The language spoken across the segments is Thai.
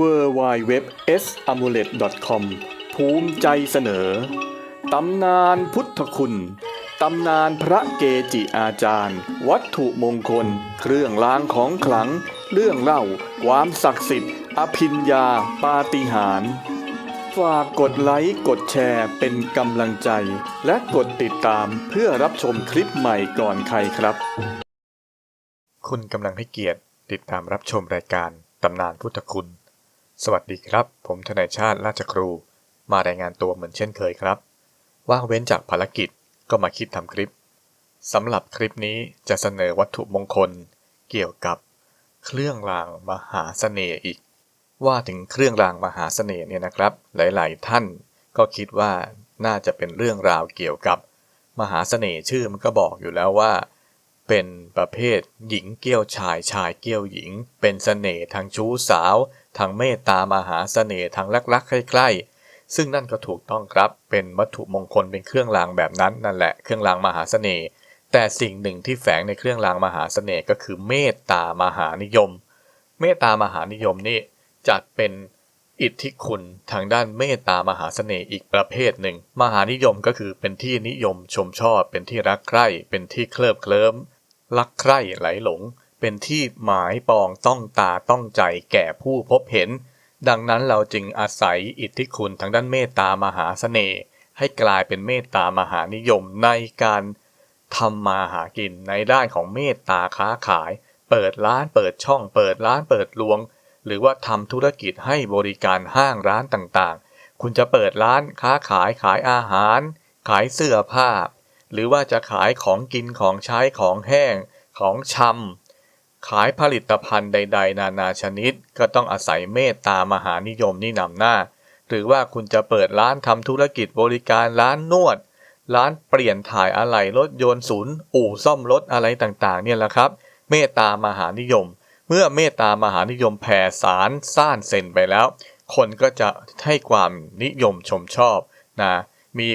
w w w s a m u l e t c o m ภูมิใจเสนอ ตำนานพุทธคุณ ตำนานพระเกจิอาจารย์ วัตถุมงคล เครื่องรางของขลัง เรื่องเล่า ความศักดิ์สิทธิ์ อภิญญาปาฏิหาริย์ฝากกดไลค์กดแชร์เป็นกำลังใจ และกดติดตามเพื่อรับชมคลิปใหม่ก่อนใครครับ คุณกำลังให้เกียรติติดตามรับชมรายการตำนานพุทธคุณ สวัสดีครับ ผมทนายชาติราชครู มารายงานตัวเหมือนเช่นเคยครับ ว่างเว้นจากภารกิจก็มาคิดทำคลิปสำหรับคลิปนี้จะเสนอวัตถุมงคล เกี่ยวกับ เครื่องรางมหาเสน่ห์อีก ว่าถึงเครื่องรางมหาเสน่ห์เนี่ยนะครับ หลายๆ ท่านก็คิดว่าน่าจะเป็นเรื่องราวเกี่ยวกับ มหาเสน่ห์ชื่อมันก็บอกอยู่แล้วว่า เป็นประเภทหญิงเกี้ยวชายชายเกี้ยวหญิง เป็นเสน่ห์ทางชู้สาว ทางเมตตามหาเสน่ห์ทางลักๆใกล้ๆ ซึ่งนั่นก็ถูกต้องครับเป็นวัตถุมงคลเป็นเครื่องรางแบบนั้นนั่นแหละเครื่องรางมหาเสน่ห์แต่สิ่งหนึ่งที่แฝงในเครื่องรางมหาเสน่ห์ก็คือเมตตามหานิยม เมตตามหานิยมนี่จัดเป็นอิทธิคุณทางด้านเมตตามหาเสน่ห์อีกประเภทหนึ่ง มหานิยมก็คือเป็นที่นิยมชมชอบ เป็นที่รักใคร่ เป็นที่เคลิบเคลิ้มลักใคร่ไหลหลง เป็นที่หมายปองต้องตาต้องใจแก่ผู้พบเห็น ดังนั้นเราจึงอาศัยอิทธิคุณทางด้านเมตตามหาเสน่ห์ให้กลายเป็นเมตตามหานิยมในการทำมาหากินในด้านของเมตตาค้าขาย เปิดร้านเปิดช่องเปิดร้านเปิดลวง หรือว่าทำธุรกิจให้บริการห้างร้านต่างๆ คุณจะเปิดร้านค้าขายขายอาหาร ขายเสื้อผ้า หรือว่าจะขายของกินของใช้ของแห้งของชำ ขายผลิตภัณฑ์ใด ๆ นานาชนิด ก็ต้องอาศัยเมตตามหานิยมนี่นำหน้า หรือว่าคุณจะเปิดร้านทำธุรกิจบริการร้านนวด ร้านเปลี่ยนถ่ายอะไหล่รถยนต์ศูนย์อู่ซ่อมรถอะไรต่างๆ เนี่ยแหละครับ เมตตามหานิยม เมื่อเมตตามหานิยมแผ่สารซ่านเซนไปแล้ว คนก็จะให้ความนิยมชมชอบนะมี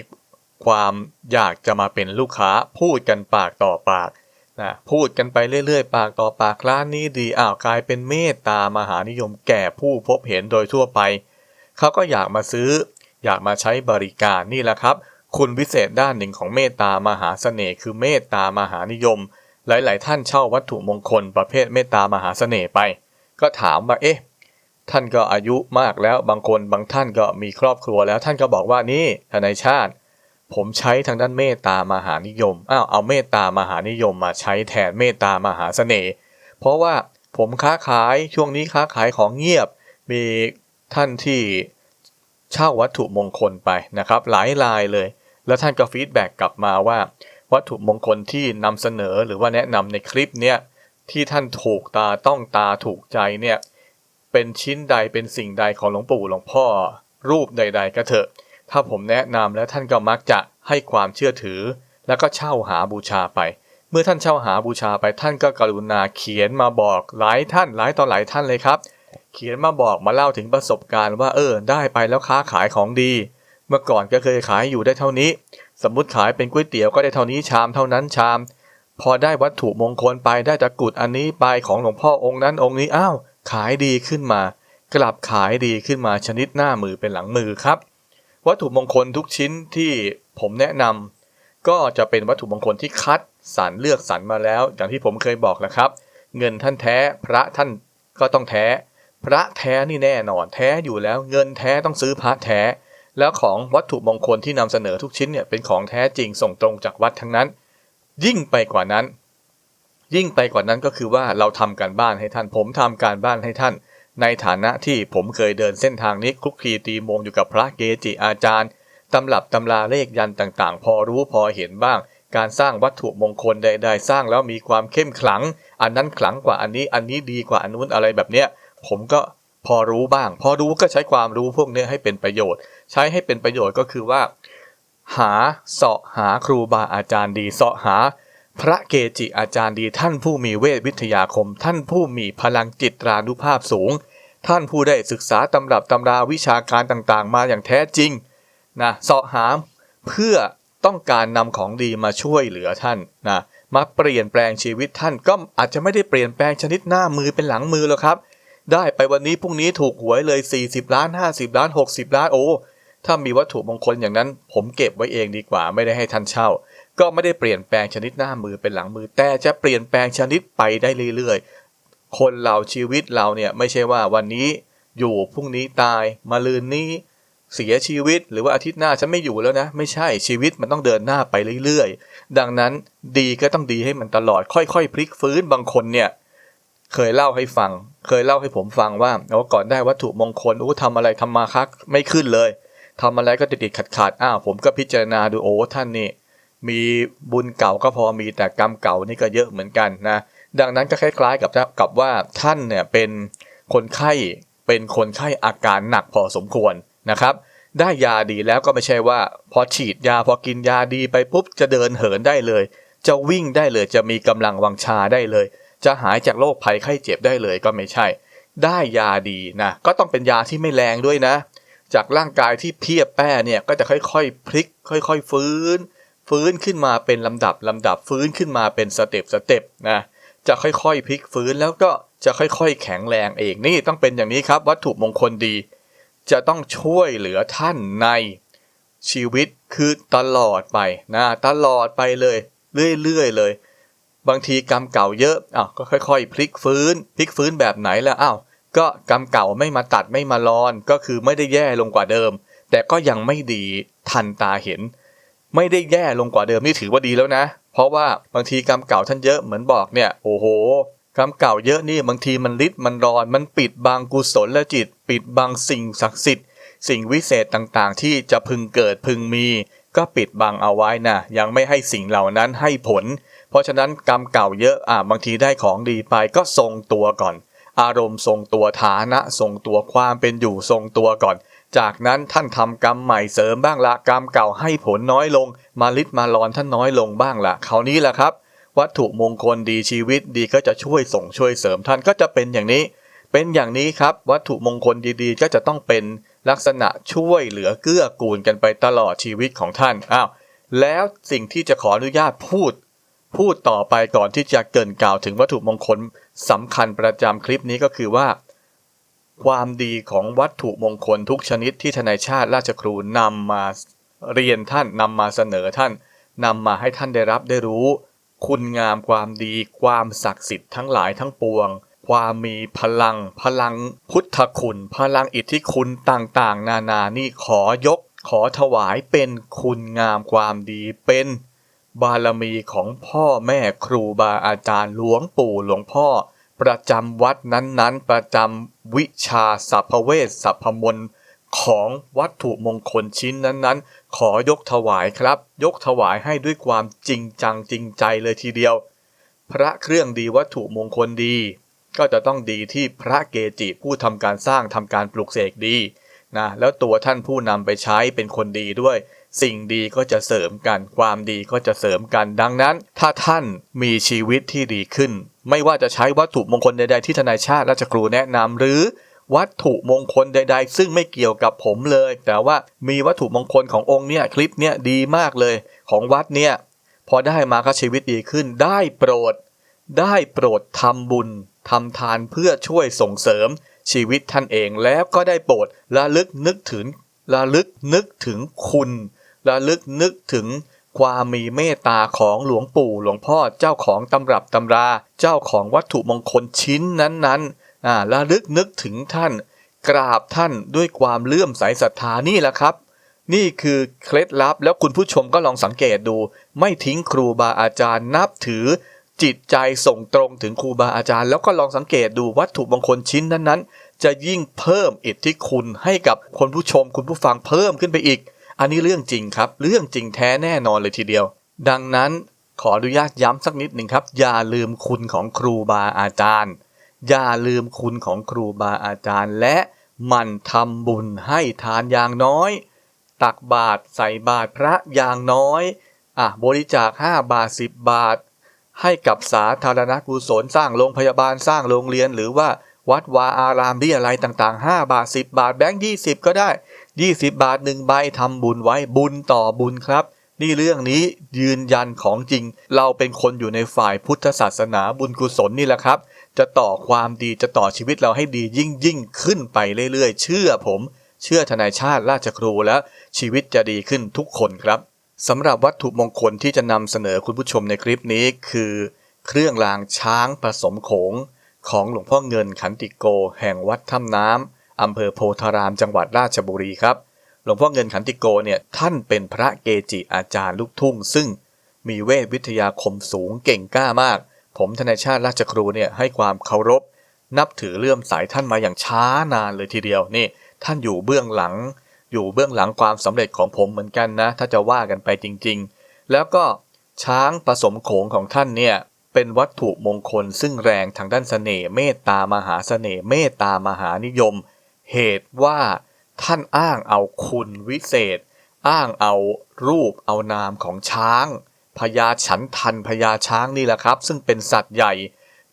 ความอยากจะมาเป็นลูกค้าพูดกันปากต่อปาก นะพูดกันไปเรื่อยๆ ปากต่อปากร้านนี้ดีอ้าวกลายเป็นเมตตามหานิยมแก่ผู้พบเห็นโดยทั่วไป เขาก็อยากมาซื้อ อยากมาใช้บริการนี่แหละครับ คุณวิเศษด้านหนึ่งของเมตตามหาเสน่ห์คือเมตตามหานิยม หลายๆ ท่านเช่าวัตถุมงคลประเภทเมตตามหาเสน่ห์ไป ก็ถามว่าเอ๊ะท่านก็อายุมากแล้วบางคนบางท่านก็มีครอบครัวแล้วท่านก็บอกว่านี่ทนายชาติ ผมใช้ทางด้านเมตตามหานิยม อ้าว เอาเมตตามหานิยมมาใช้แทนเมตตามหาเสน่ห์ เพราะว่าผมค้าขายช่วงนี้ค้าขายของเงียบ มีท่านที่เช่าวัตถุมงคลไปนะครับ หลายรายเลย แล้วท่านก็ฟีดแบ็กกลับมาว่า วัตถุมงคลที่นำเสนอหรือว่าแนะนำในคลิปเนี้ยที่ท่านถูกตาต้องตาถูกใจเนี่ยเป็นชิ้นใดเป็นสิ่งใดของหลวงปู่หลวงพ่อรูปใด ๆ ก็เถอะ ถ้าผมแนะนำแล้วท่านก็มักจะให้ความเชื่อถือ แล้วก็เช่าหาบูชาไป เมื่อท่านเช่าหาบูชาไปท่านก็กรุณาเขียนมาบอกหลายท่านหลายต่อหลายท่านเลยครับ เขียนมาบอกมาเล่าถึงประสบการณ์ว่าเออได้ไปแล้วค้าขายของดี เมื่อก่อนก็เคยขายอยู่ได้เท่านี้ สมมุติขายเป็นก๋วยเตี๋ยวก็ได้เท่านี้ชามเท่านั้นชาม พอได้วัตถุมงคลไปได้ตะกรุดอันนี้ไปของหลวงพ่อองค์นั้นองค์นี้อ้าวขายดีขึ้นมา กลับขายดีขึ้นมาชนิดหน้ามือเป็นหลังมือครับ วัตถุมงคลทุกชิ้นที่ผมแนะนำก็จะเป็นวัตถุมงคลที่คัดสรรเลือกสรรมาแล้ว อย่างที่ผมเคยบอกแล้วครับ เงินท่านแท้พระท่านก็ต้องแท้ พระแท้นี่แน่นอนแท้อยู่แล้ว เงินแท้ต้องซื้อพระแท้ แล้วของวัตถุมงคลที่นำเสนอทุกชิ้นเนี่ยเป็นของแท้จริงส่งตรงจากวัดทั้งนั้น ยิ่งไปกว่านั้น ยิ่งไปกว่านั้นก็คือว่าเราทำการบ้านให้ท่าน ผมทำการบ้านให้ท่าน ในฐานะที่ผมเคยเดินเส้นทางนี้คลุกคลีตีมงอยู่กับพระเกจิอาจารย์ ตำรับตำราเลขยันต่างๆ พอรู้พอเห็นบ้าง การสร้างวัตถุมงคลใด ๆ สร้างแล้วมีความเข้มขลัง อันนั้นขลังกว่าอันนี้อันนี้ดีกว่าอันนู้นอะไรแบบเนี้ย ผมก็พอรู้บ้าง พอรู้ก็ใช้ความรู้พวกนี้ให้เป็นประโยชน์ ใช้ให้เป็นประโยชน์ก็คือว่า หาเสาะหาครูบาอาจารย์ดีเสาะหา พระเกจิอาจารย์ดีท่านผู้มีเวทวิทยาคม ท่านผู้มีพลังจิตรานุภาพสูง ท่านผู้ได้ศึกษาตำรับตำราวิชาการต่างๆ มาอย่างแท้จริงนะเสาะหาเพื่อต้องการนำของดีมาช่วยเหลือท่านนะมาเปลี่ยนแปลงชีวิตท่านก็อาจจะไม่ได้เปลี่ยนแปลงชนิดหน้ามือเป็นหลังมือหรอกครับ ได้ไปวันนี้พรุ่งนี้ถูกหวยเลย 40 ล้าน 50 ล้าน 60 ล้านโอ้ถ้ามีวัตถุมงคลอย่างนั้น ผมเก็บไว้เองดีกว่าไม่ได้ให้ท่านเช่า ก็ไม่ได้เปลี่ยนแปลงชนิดหน้ามือเป็นหลังมือ แต่จะเปลี่ยนแปลงชนิดไปได้เรื่อยๆ คนเราชีวิตเราเนี่ยไม่ใช่ว่าวันนี้อยู่พรุ่งนี้ตายมาลืนนี้เสียชีวิตหรือว่าอาทิตย์หน้าฉันไม่อยู่แล้วนะ ไม่ใช่ชีวิตมันต้องเดินหน้าไปเรื่อยๆ ดังนั้นดีก็ต้องดีให้มันตลอดค่อยๆ พลิกฟื้นบางคนเนี่ยเคยเล่าให้ฟัง เคยเล่าให้ผมฟังว่าโอ้ก่อนได้วัตถุมงคลโอ้ทำอะไรทำมาคักไม่ขึ้นเลยทำอะไรก็ติดติดขัดขัดๆอ้าวผมก็พิจารณาดูโอ้ท่านนี่ มีบุญเก่าก็พอมีแต่กรรมเก่านี่ก็เยอะเหมือนกันนะดังนั้นก็คล้ายๆกับกับว่าท่านเนี่ยเป็นคนไข้เป็นคนไข้อาการหนักพอสมควรนะครับ ได้ยาดีแล้วก็ไม่ใช่ว่า พอฉีดยาพอกินยาดีไปปุ๊บจะเดินเหินได้เลย จะวิ่งได้เลยจะมีกำลังวังชาได้เลย จะหายจากโรคภัยไข้เจ็บได้เลยก็ไม่ใช่ ได้ยาดีนะก็ต้องเป็นยาที่ไม่แรงด้วยนะ จากร่างกายที่เพียบแป้เนี่ยก็จะค่อยๆ พลิก ค่อย ๆ ฟื้น ฟื้นขึ้นมาเป็นลำดับลำดับฟื้นขึ้นมาเป็นสเต็ปสเต็ปนะจะค่อยๆพลิกฟื้นแล้วก็จะค่อยๆ แข็งแรงเองนี่ต้องเป็นอย่างนี้ครับ วัตถุมงคลดี จะต้องช่วยเหลือท่านในชีวิตคือตลอดไปนะตลอดไปเลย เรื่อยๆเลย บางทีกรรมเก่าเยอะอ้าวก็ค่อยๆ พลิกฟื้น พลิกฟื้นแบบไหนล่ะอ้าวก็กรรมเก่าไม่มาตัดไม่มาลอน ก็คือไม่ได้แย่ลงกว่าเดิม แต่ก็ยังไม่ดีทันตาเห็น ไม่ได้แย่ลงกว่าเดิมนี่ถือว่าดีแล้วนะ เพราะว่าบางทีกรรมเก่าท่านเยอะเหมือนบอกเนี่ยโอ้โหกรรมเก่าเยอะนี่บางทีมันลิดมันรอน มันปิดบังกุศลและจิต ปิดบังสิ่งศักดิ์สิทธิ์สิ่งวิเศษต่างๆ ที่จะพึงเกิดพึงมี ก็ปิดบังเอาไว้นะยังไม่ให้สิ่งเหล่านั้นให้ผล เพราะฉะนั้นกรรมเก่าเยอะอะบางทีได้ของดีไปก็ทรงตัวก่อน อารมณ์ทรงตัวฐานะทรงตัวความเป็นอยู่ทรงตัวก่อน จากนั้นท่านทำกรรมใหม่เสริมบ้างละกรรมเก่าให้ผลน้อยลง มาลิดมารอนท่านน้อยลงบ้างละคราวนี้แหละครับ วัตถุมงคลดีชีวิตดีก็จะช่วยส่งช่วยเสริมท่านก็จะเป็นอย่างนี้ เป็นอย่างนี้ครับ วัตถุมงคลดีๆ ก็จะต้องเป็นลักษณะช่วยเหลือเกื้อกูลกันไปตลอดชีวิตของท่านอ้าวแล้วสิ่งที่จะขออนุญาตพูด พูดต่อไปก่อนที่จะเกินกล่าวถึงวัตถุมงคลสำคัญประจำคลิปนี้ก็คือว่า ความดีของวัตถุมงคลทุกชนิดที่ทนายชาติราชครูนำมาเรียนท่านนำมาเสนอท่านนำมาให้ท่านได้รับได้รู้ คุณงามความดี ความศักดิ์สิทธิ์ทั้งหลายทั้งปวง ความมีพลัง พลังพุทธคุณ พลังอิทธิคุณต่างๆ นานานี่ขอยก ขอถวายเป็นคุณงามความดีเป็นบารมีของพ่อแม่ครูบาอาจารย์หลวงปู่หลวงพ่อ ประจำวัดนั้นๆ ประจำวิชาสัพพเวสสัพพมนของวัตถุมงคลชิ้นนั้นๆ ขอยกถวายครับ ยกถวายให้ด้วยความจริงจังจริงใจเลยทีเดียว พระเครื่องดีวัตถุมงคลดี ก็จะต้องดีที่พระเกจิผู้ทำการสร้างทำการปลูกเสกดีนะแล้วตัวท่านผู้นำไปใช้เป็นคนดีด้วย สิ่งดีก็จะเสริมกัน ความดีก็จะเสริมกันดังนั้น ถ้าท่านมีชีวิตที่ดีขึ้น ไม่ว่าจะใช้วัตถุมงคลใด ๆ ที่ทนายชาติราชครูแนะนำหรือวัตถุมงคลใด ๆ ซึ่งไม่เกี่ยวกับผมเลย แต่ว่ามีวัตถุมงคลขององค์เนี่ยคลิปเนี่ยดีมากเลยของวัดเนี่ยพอได้มาก็ชีวิตดีขึ้น ได้โปรด ได้โปรดทำบุญทำทานเพื่อช่วยส่งเสริมชีวิตท่านเองแล้วก็ได้โปรดระลึกนึกถึงระลึกนึกถึงคุณระลึกนึกถึง ความมีเมตตาของหลวงปู่หลวงพ่อเจ้าของตำรับตำรา เจ้าของวัตถุมงคลชิ้นนั้นๆอ่าระลึกนึกถึงท่าน กราบท่านด้วยความเลื่อมใสศรัทธานี่แหละครับ นี่คือเคล็ดลับแล้วคุณผู้ชมก็ลองสังเกตดู ไม่ทิ้งครูบาอาจารย์นับถือ จิตใจส่งตรงถึงครูบาอาจารย์ แล้วก็ลองสังเกตดูวัตถุมงคลชิ้นนั้นๆ จะยิ่งเพิ่มอิทธิคุณให้กับคนผู้ชมคุณผู้ฟังเพิ่มขึ้นไปอีก อันนี้เรื่องจริงครับ เรื่องจริงแท้แน่นอนเลยทีเดียว ดังนั้นขออนุญาตย้ำสักนิดหนึ่งครับ อย่าลืมคุณของครูบาอาจารย์ อย่าลืมคุณของครูบาอาจารย์ และมันทำบุญให้ทานอย่างน้อย ตักบาตรใส่บาตรพระอย่างน้อยอะบริจาค 5 บาท 10 บาท ให้กับสาธารณกุศลสร้างโรงพยาบาลสร้างโรงเรียนหรือว่าวัดวาอารามที่อะไรต่างๆ 5 บาท 10 บาทแบงค์20 ก็ได้ 20 บาท1ใบทำบุญไว้บุญต่อบุญครับ นี่เรื่องนี้ยืนยันของจริง เราเป็นคนอยู่ในฝ่ายพุทธศาสนาบุญกุศลนี่แหละครับ จะต่อความดีจะต่อชีวิตเราให้ดียิ่งยิ่งขึ้นไปเรื่อยๆ เชื่อผม เชื่อทนายชาติราชครูแล้ว ชีวิตจะดีขึ้นทุกคนครับสำหรับวัตถุมงคลที่จะนำเสนอคุณผู้ชมในคลิปนี้คือ เครื่องรางช้างผสมโขง ของหลวงพ่อเงินขันติโก แห่งวัดถ้ำน้ำ อำเภอโพธารามจังหวัดราชบุรีครับหลวงพ่อเงินขันติโกเนี่ยท่านเป็นพระเกจิอาจารย์ลูกทุ่ง ซึ่งมีเวทวิทยาคมสูงเก่งกล้ามาก ผมทนายชาติราชครูเนี่ยให้ความเคารพ นับถือเลื่อมสายท่านมาอย่างช้านานเลยทีเดียวนี่ ท่านอยู่เบื้องหลัง อยู่เบื้องหลังความสำเร็จของผมเหมือนกันนะ ถ้าจะว่ากันไปจริง ๆ แล้วก็ช้างผสมโขงของท่านเนี่ยเป็นวัตถุมงคลซึ่งแรงทางด้านเสน่ห์เมตตามหาเสน่ห์เมตตามหานิยม เหตุว่าท่านอ้างเอาคุณวิเศษ อ้างเอารูปเอานามของช้างพญาฉันทันพญาช้างนี่แหละครับ ซึ่งเป็นสัตว์ใหญ่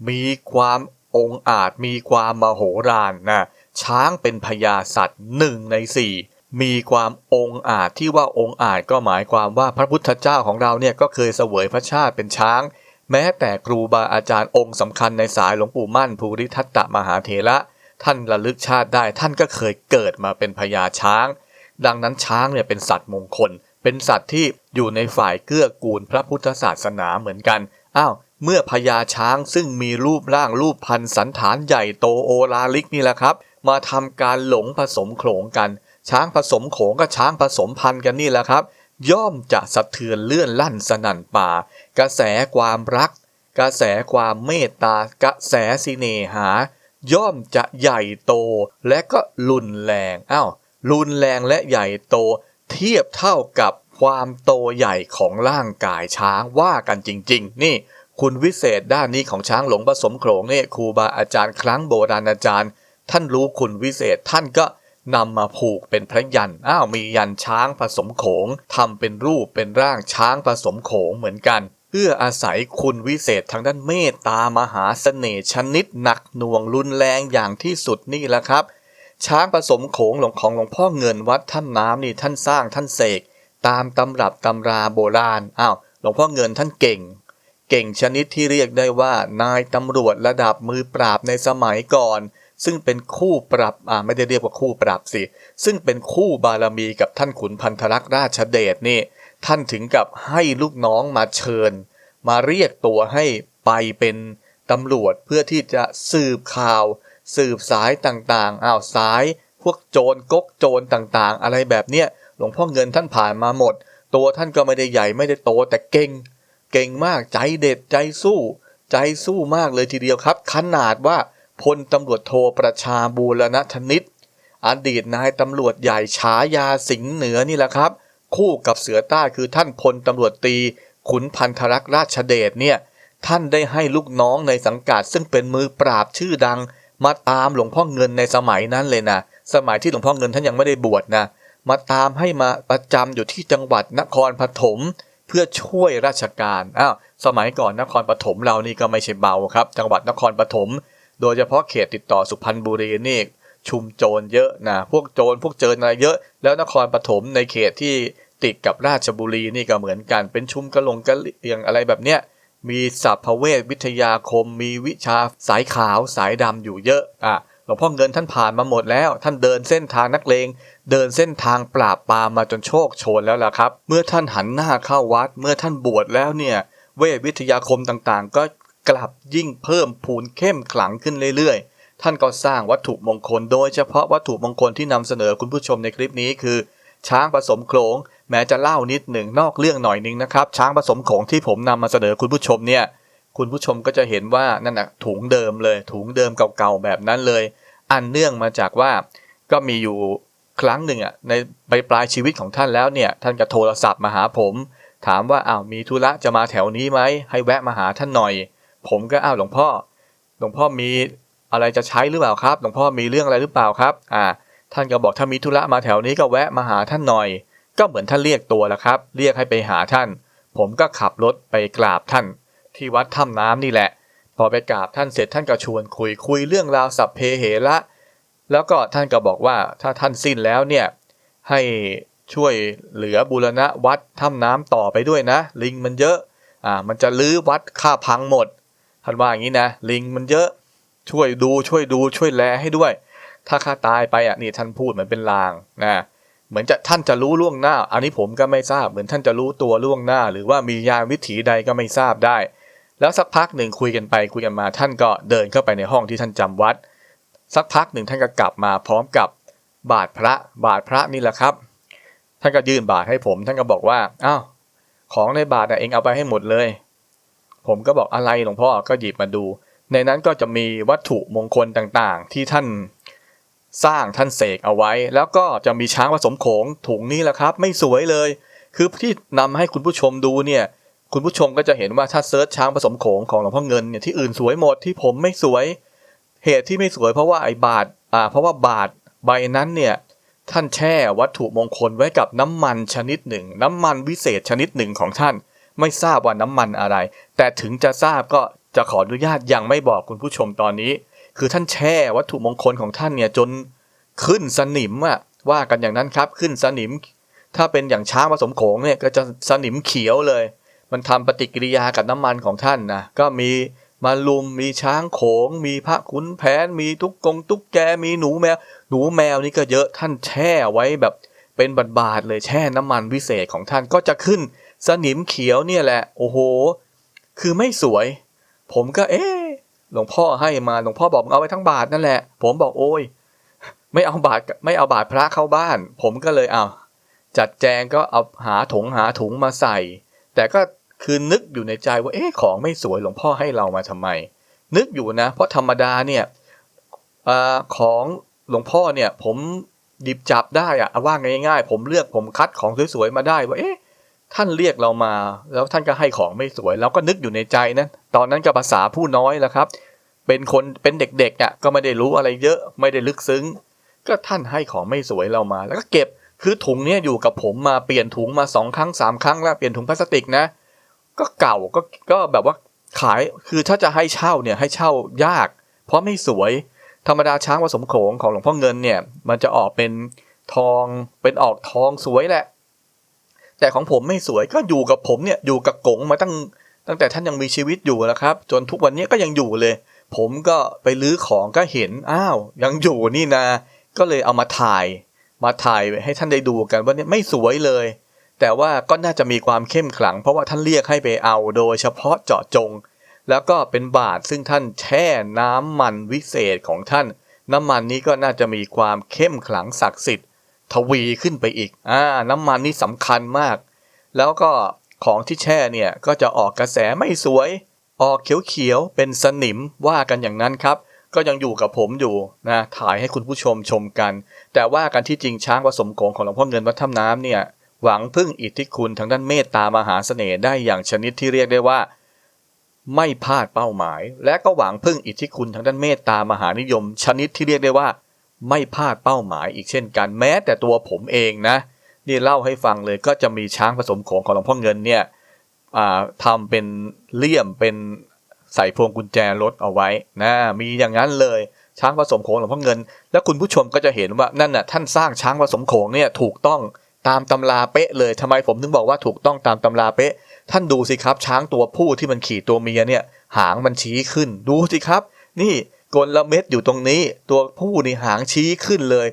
มีความองอาจมีความมโหฬารนะช้างเป็นพญาสัตว์หนึ่งในสี่มีความองอาจที่ว่าองอาจก็หมายความว่าพระพุทธเจ้าของเราเนี่ยก็เคยเสวยพระชาติเป็นช้าง แม้แต่ครูบาอาจารย์องค์สำคัญในสายหลวงปู่มั่นภูริทัตตมหาเถระ ท่านระลึกชาติได้ ท่านก็เคยเกิดมาเป็นพญาช้าง ดังนั้นช้างเนี่ยเป็นสัตว์มงคล เป็นสัตว์ที่อยู่ในฝ่ายเกื้อกูลพระพุทธศาสนาเหมือนกัน อ้าวเมื่อพญาช้างซึ่งมีรูปร่างรูปพันธ์สันฐานใหญ่โตโอลาลิกนี่แหละครับ มาทำการหลงผสมโขลงกัน ช้างผสมโขงกับช้างผสมพันธุ์กันนี่แหละครับ ย่อมจะสะเทือนเลื่อนลั่นสนั่นป่า กระแสความรัก กระแสความเมตตากระแสสิเนหา ย่อมจะใหญ่โตและก็รุนแรงอ้าวรุนแรงและใหญ่โต เทียบเท่ากับความโตใหญ่ของร่างกายช้างว่ากันจริง ๆ นี่ คุณวิเศษด้านนี้ของช้างหลงผสมโขลงเนี่ยครูบาอาจารย์ครั้งโบราณอาจารย์ ท่านรู้คุณวิเศษท่านก็นำมาผูกเป็นพระยันอ้าวมียันช้างผสมโขงทำเป็นรูปเป็นร่างช้างผสมโขงเหมือนกัน เพื่ออาศัยคุณวิเศษทางด้านเมตตามหาเสน่ห์ชนิดหนักหน่วงรุนแรงอย่างที่สุดนี่แหละครับ ช้างผสมโขงหลวงของหลวงพ่อเงินวัดท่านน้ำนี่ท่านสร้างท่านเสกตามตำรับตำราโบราณอ้าวหลวงพ่อเงินท่านเก่ง เก่งชนิดที่เรียกได้ว่านายตำรวจระดับมือปราบในสมัยก่อน ซึ่งเป็นคู่ปรับอ่าไม่ได้เรียกว่าคู่ปรับสิ ซึ่งเป็นคู่บารมีกับท่านขุนพันธรักษ์ราชเดชนี่ ท่านถึงกับให้ลูกน้องมาเชิญ มาเรียกตัวให้ไปเป็นตำรวจเพื่อที่จะสืบข่าว สืบสายต่างๆอ้าวสาย พวกโจรก๊กโจรต่างๆ อะไรแบบเนี้ยหลวงพ่อเงินท่านผ่านมาหมด ตัวท่านก็ไม่ได้ใหญ่ไม่ได้โตแต่เก่ง เก่งมากใจเด็ดใจสู้ ใจสู้มากเลยทีเดียวครับ ขนาดว่าพลตำรวจโทรประชาบูรณธนิตอดีตนายตำรวจใหญ่ฉายาสิงห์เหนือนี่แหละครับ คู่กับเสือใต้คือท่านพลตำรวจตรีขุนพันธรักษ์ราชเดชเนี่ยท่านได้ให้ลูกน้องในสังกัด ซึ่งเป็นมือปราบชื่อดัง มาตามหลวงพ่อเงินในสมัยนั้นเลยนะสมัยที่หลวงพ่อเงินท่านยังไม่ได้บวชนะมาตามให้มาประจำอยู่ที่จังหวัดนครปฐมเพื่อช่วยราชการอ้าวสมัยก่อนนครปฐมเรานี่ก็ไม่ใช่เบาครับ จังหวัดนครปฐมโดยเฉพาะเขตติดต่อสุพรรณบุรีนี่ ชุมโจรเยอะนะพวกโจรพวกเจรอะไรเยอะ แล้วนครปฐมในเขตที่ติดกับราชบุรีนี่ก็เหมือนกัน เป็นชุมกระลงกระเลียงอะไรแบบเนี้ยมีสัพพเวทวิทยาคม มีวิชาสายขาวสายดำอยู่เยอะอะหลวงพ่อเงินท่านผ่านมาหมดแล้ว ท่านเดินเส้นทางนักเลง เดินเส้นทางปราบปรามมาจนโชคโชนแล้วล่ะครับ เมื่อท่านหันหน้าเข้าวัด เมื่อท่านบวชแล้วเนี่ยเวทวิทยาคมต่างๆ ก็กลับยิ่งเพิ่มพูนเข้มขลังขึ้นเรื่อยๆ ท่านก็สร้างวัตถุมงคล โดยเฉพาะวัตถุมงคลที่นำเสนอคุณผู้ชมในคลิปนี้คือ ช้างผสมโขลงแม้จะเล่านิดหนึ่งนอกเรื่องหน่อยนึงนะครับ ช้างผสมโขลงที่ผมนำมาเสนอคุณผู้ชมเนี่ยคุณผู้ชมก็จะเห็นว่านั่นนะถุงเดิมเลย ถุงเดิมเก่าๆแบบนั้นเลย อันเนื่องมาจากว่าก็มีอยู่ครั้งหนึ่งอะในปลายปลายชีวิตของท่านแล้วเนี่ยท่านก็โทรศัพท์มาหาผม ถามว่าอ้าวมีธุระจะมาแถวนี้ไหมให้แวะมาหาท่านหน่อย ผมก็อ้าวหลวงพ่อ หลวงพ่อมี อะไรจะใช้หรือเปล่าครับหลวงพ่อมีเรื่องอะไรหรือเปล่าครับอ่าท่านก็บอกถ้ามีธุระมาแถวนี้ก็แวะมาหาท่านหน่อย ก็เหมือนท่านเรียกตัวแหละครับ เรียกให้ไปหาท่าน ผมก็ขับรถไปกราบท่าน ที่วัดถ้ำน้ำนี่แหละ พอไปกราบท่านเสร็จท่านก็ชวนคุยคุยเรื่องราวสัพเพเหระแล้วก็ท่านก็บอกว่าถ้าท่านสิ้นแล้วเนี่ยให้ช่วยเหลือบูรณะวัดถ้ำน้ำต่อไปด้วยนะ ลิงมันเยอะอ่ามันจะลื้อวัดค่าพังหมดท่านว่าอย่างนี้นะ ลิงมันเยอะ ช่วยดูช่วยดูช่วยแลให้ด้วย ถ้าข้าตายไปอะนี่ท่านพูดเหมือนเป็นลางนะเหมือนจะท่านจะรู้ล่วงหน้า อันนี้ผมก็ไม่ทราบเหมือนท่านจะรู้ตัวล่วงหน้า หรือว่ามียาวิถีใดก็ไม่ทราบได้ แล้วสักพักหนึ่งคุยกันไปคุยกันมา ท่านก็เดินเข้าไปในห้องที่ท่านจำวัด สักพักหนึ่งท่านก็กลับมาพร้อมกับบาทพระบาทพระนี่แหละครับ ท่านก็ยื่นบาทให้ผม ท่านก็บอกว่าอ้าวของในบาทน่ะเองเอาไปให้หมดเลย ผมก็บอกอะไรหลวงพ่อก็หยิบมาดู ในนั้นก็จะมีวัตถุมงคลต่างๆ ที่ท่านสร้างท่านเสกเอาไว้ แล้วก็จะมีช้างผสมโขงถุงนี้แหละครับ ไม่สวยเลย คือที่นำให้คุณผู้ชมดูเนี่ยคุณผู้ชมก็จะเห็นว่าถ้าเซิร์ชช้างผสมโขงของหลวงพ่อเงินเนี่ยที่อื่นสวยหมดที่ผมไม่สวย เหตุที่ไม่สวยเพราะว่าไอ้บาทอ่าเพราะว่าบาทใบนั้นเนี่ยท่านแช่วัตถุมงคลไว้กับน้ำมันชนิดหนึ่ง น้ำมันวิเศษชนิดหนึ่งของท่าน ไม่ทราบว่าน้ำมันอะไร แต่ถึงจะทราบก็ จะขออนุญาตยังไม่บอกคุณผู้ชมตอนนี้ คือท่านแช่วัตถุมงคลของท่านเนี่ยจนขึ้นสนิมอะว่ากันอย่างนั้นครับขึ้นสนิม ถ้าเป็นอย่างช้างผสมโขงเนี่ยก็จะสนิมเขียวเลย มันทำปฏิกิริยากับน้ำมันของท่านนะก็มีมาลุมมีช้างโขง มีพระขุนแผน มีทุกกงตุ๊กแกมีหนูแมว หนูแมวนี่ก็เยอะท่านแช่ไว้แบบเป็นบาดๆเลยแช่น้ำมันวิเศษของท่านก็จะขึ้น สนิมเขียวเนี่ยแหละ โอ้โห คือไม่สวย ผมก็เอ๊ะหลวงพ่อให้มาหลวงพ่อบอกเอาไว้ทั้งบาทนั่นแหละ ผมบอกโอ้ย ไม่เอาบาทไม่เอาบาทพระเข้าบ้าน ผมก็เลยเอาจัดแจงก็เอาหาถุงหาถุงมาใส่ แต่ก็คือนึกอยู่ในใจว่าเอ๊ะของไม่สวยหลวงพ่อให้เรามาทำไม นึกอยู่นะ เพราะธรรมดาเนี่ยอของหลวงพ่อเนี่ย ผมหยิบจับได้อะว่าง่ายๆ ผมเลือกผมคัดของสวยๆมาได้ว่าเอ๊ะ ท่านเรียกเรามา แล้วท่านก็ให้ของไม่สวยเราก็นึกอยู่ในใจนะตอนนั้นก็ภาษาผู้น้อยแล้วครับ เป็นคนเป็นเด็กๆอะก็ไม่ได้รู้อะไรเยอะไม่ได้ลึกซึ้ง ก็ท่านให้ของไม่สวยเรามา แล้วก็เก็บคือถุงเนี้ยอยู่กับผมมาเปลี่ยนถุงมาสองครั้งสามครั้งแล้วเปลี่ยนถุงพลาสติกนะ ก็เก่าก็ก็แบบว่าขายคือถ้าจะให้เช่าเนี่ยให้เช่ายาก เพราะไม่สวยธรรมดาช้างผสมโขงของหลวงพ่อเงินเนี่ยมันจะออกเป็นทองเป็นออกทองสวยแหละ แต่ของผมไม่สวยก็อยู่กับผมเนี่ยอยู่กับกงมาตั้งตั้งแต่ท่านยังมีชีวิตอยู่นะครับ จนทุกวันนี้ก็ยังอยู่เลย ผมก็ไปลื้อของก็เห็นอ้าว ยังอยู่นี่นะก็เลยเอามาถ่าย มาถ่ายให้ท่านได้ดูกันว่าเนี่ยไม่สวยเลย แต่ว่าก็น่าจะมีความเข้มขลัง เพราะว่าท่านเรียกให้ไปเอาโดยเฉพาะเจาะจง แล้วก็เป็นบาทซึ่งท่านแช่น้ำมันวิเศษของท่าน น้ำมันนี้ก็น่าจะมีความเข้มขลังศักดิ์สิทธิ์ ทวีขึ้นไปอีกอ่าน้ำมันนี่สำคัญมาก แล้วก็ของที่แช่เนี่ยก็จะออกกระแสไม่สวย ออกเขียวๆเป็นสนิมว่ากันอย่างนั้นครับ ก็ยังอยู่กับผมอยู่นะถ่ายให้คุณผู้ชมชมกัน แต่ว่ากันที่จริงช้างผสมโขงของหลวงพ่อเงินวัดถ้ำน้ำเนี่ยหวังพึ่งอิทธิคุณทางด้านเมตตามหาเสน่ห์ได้อย่างชนิดที่เรียกได้ว่า ไม่พลาดเป้าหมาย และก็หวังพึ่งอิทธิคุณทางด้านเมตตามหานิยม ชนิดที่เรียกได้ว่า ไม่พลาดเป้าหมายอีกเช่นกันแม้แต่ตัวผมเองนะนี่เล่าให้ฟังเลยก็จะมีช้างผสมโขงของหลวงพ่อเงินเนี่ยทำเป็นเลี่ยมเป็นใส่พวงกุญแจรถเอาไว้นะมีอย่างนั้นเลยช้างผสมโขงหลวงพ่อเงิน แล้วคุณผู้ชมก็จะเห็นว่านั่นน่ะท่านสร้างช้างผสมโขงเนี่ยถูกต้องตามตำราเป๊ะเลยทำไมผมถึงบอกว่าถูกต้องตามตำราเป๊ะ ท่านดูสิครับช้างตัวผู้ที่มันขี่ตัวเมียเนี่ยหางมันชี้ขึ้นดูสิครับ นี่ กลเม็ดอยู่ตรงนี้ ตัวผู้นี่หางชี้ขึ้นเลย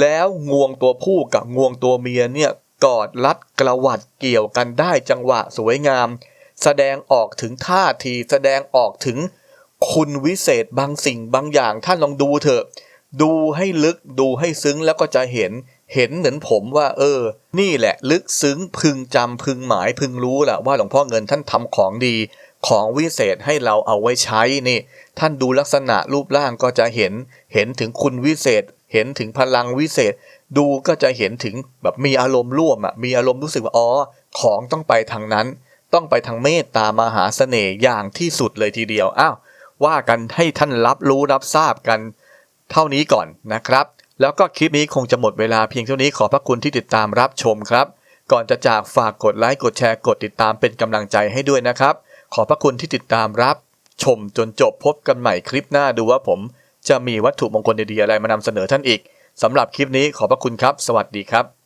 แล้วงวงตัวผู้กับงวงตัวเมียเนี่ยกอดรัดกระวัดเกี่ยวกันได้จังหวะสวยงาม แสดงออกถึงท่าทีแสดงออกถึงคุณวิเศษบางสิ่งบางอย่างท่านลองดูเถอะ ดูให้ลึกดูให้ซึ้งแล้วก็จะเห็นเห็นเหมือนผมว่า เออ นี่แหละ ลึกซึ้งพึงจำพึงหมายพึงรู้แหละว่าหลวงพ่อเงินท่านทำของดี ของวิเศษให้เราเอาไว้ใช้นี่ ท่านดูลักษณะรูปร่างก็จะเห็น เห็นถึงคุณวิเศษ เห็นถึงพลังวิเศษ ดูก็จะเห็นถึงแบบมีอารมณ์ร่วมอะ มีอารมณ์รู้สึกว่าอ๋อ ของต้องไปทางนั้น ต้องไปทางเมตตามหาเสน่ห์อย่างที่สุดเลยทีเดียว อ้าว ว่ากันให้ท่านรับรู้รับทราบกัน เท่านี้ก่อนนะครับ แล้วก็คลิปนี้คงจะหมดเวลาเพียงเท่านี้ขอพระคุณที่ติดตามรับชมครับ ก่อนจะจากฝากกดไลค์กดแชร์กดติดตามเป็นกำลังใจให้ด้วยนะครับ ขอบพระคุณที่ติดตามรับ ชมจนจบพบกันใหม่คลิปหน้าดูว่าผม จะมีวัตถุมงคลดีๆอะไรมานำเสนอท่านอีกสำหรับคลิปนี้ขอบพระคุณครับ สวัสดีครับ